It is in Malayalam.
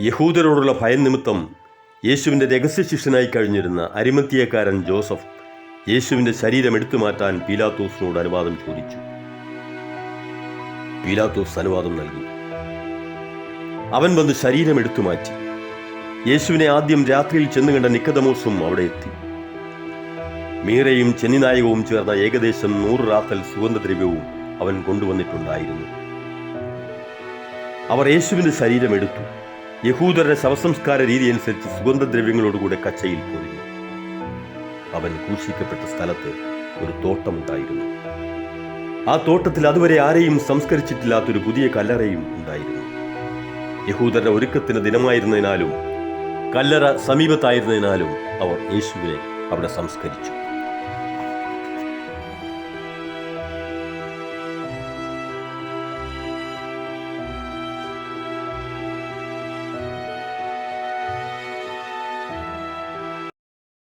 യഹൂദരോടുള്ള ഭയം നിമിത്തം യേശുവിന്റെ രഹസ്യ ശിഷ്യനായി കഴിഞ്ഞിരുന്ന അരിമത്തിയക്കാരൻ ജോസഫ് യേശുവിന്റെ ശരീരം എടുത്തു മാറ്റാൻ പീലാത്തോസിനോട് അനുവാദം ചോദിച്ചു. പീലാത്തോസ് അനുവാദം നൽകി. അവൻ വന്ന് ശരീരം എടുത്തു മാറ്റി യേശുവിനെ ആദ്യം രാത്രിയിൽ ചെന്നുകണ്ട നിക്കതമോസും അവിടെ എത്തി. മീറയും ചെന്നിനായകവും ചേർന്ന ഏകദേശം നൂറ് റാത്തൽ സുഗന്ധദ്രവ്യവും അവൻ കൊണ്ടുവന്നിട്ടുണ്ടായിരുന്നു. അവർ യേശുവിന്റെ ശരീരം എടുത്തു. യഹൂദരുടെ ശവസംസ്കാര രീതി അനുസരിച്ച് സുഗന്ധദ്രവ്യങ്ങളോടുകൂടെ കച്ചയിൽ പൊതിഞ്ഞു. അവൻ ക്രൂശിക്കപ്പെട്ട സ്ഥലത്ത് ഒരു തോട്ടമുണ്ടായിരുന്നു. ആ തോട്ടത്തിൽ അതുവരെ ആരെയും സംസ്കരിച്ചിട്ടില്ലാത്തൊരു പുതിയ കല്ലറയും ഉണ്ടായിരുന്നു. യഹൂദരുടെ ഒരുക്കത്തിന് ദിനമായിരുന്നതിനാലും കല്ലറ സമീപത്തായിരുന്നതിനാലും അവർ യേശുവിനെ അവിടെ സംസ്കരിച്ചു.